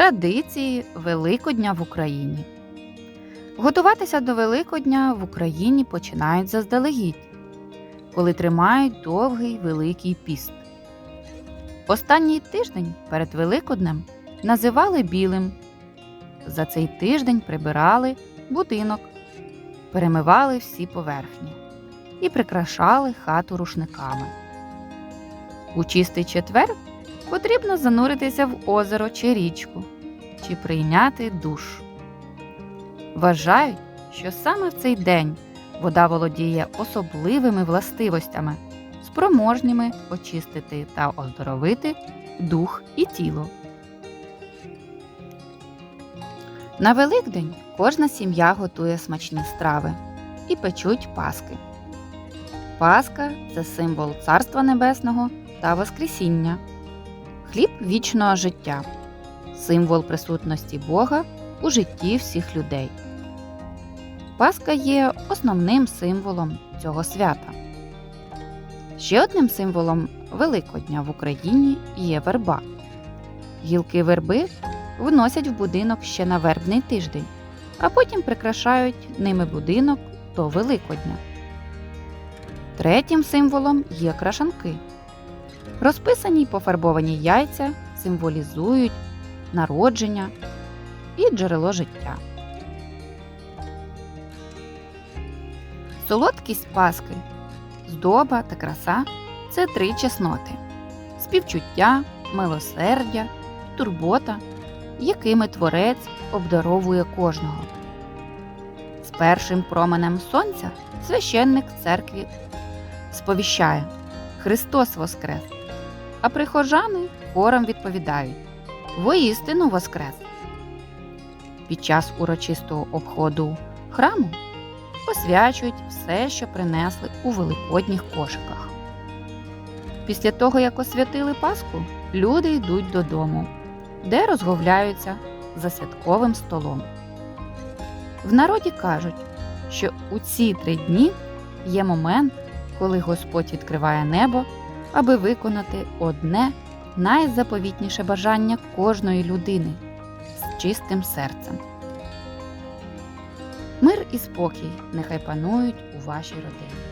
Традиції Великодня в Україні. Готуватися до Великодня в Україні починають заздалегідь, коли тримають довгий великий піст. Останній тиждень перед Великоднем називали білим. За цей тиждень прибирали будинок, перемивали всі поверхні і прикрашали хату рушниками. У чистий четвер потрібно зануритися в озеро чи річку, чи прийняти душ. Вважають, що саме в цей день вода володіє особливими властивостями, спроможніми очистити та оздоровити дух і тіло. На Великдень кожна сім'я готує смачні страви і печуть паски. Паска це символ Царства Небесного та Воскресіння, хліб вічного життя, символ присутності Бога у житті всіх людей. Паска є основним символом цього свята. Ще одним символом Великодня в Україні є верба. Гілки верби вносять в будинок ще на вербний тиждень, а потім прикрашають ними будинок до Великодня. Третім символом є крашанки. Розписані й пофарбовані яйця символізують народження і джерело життя. Солодкість Паски, здоба та краса це три чесноти співчуття, милосердя, турбота, якими творець обдаровує кожного. З першим променем сонця священник церкві сповіщає Христос Воскрес! А прихожани хором відповідають Воістину Воскрес! Під час урочистого обходу храму освячують все, що принесли у великодніх кошиках. Після того, як освятили Пасху, люди йдуть додому, де розговляються за святковим столом. В народі кажуть, що у ці три дні є момент, коли Господь відкриває небо, аби виконати одне найзаповітніше бажання кожної людини з чистим серцем. Мир і спокій нехай панують у вашій родині.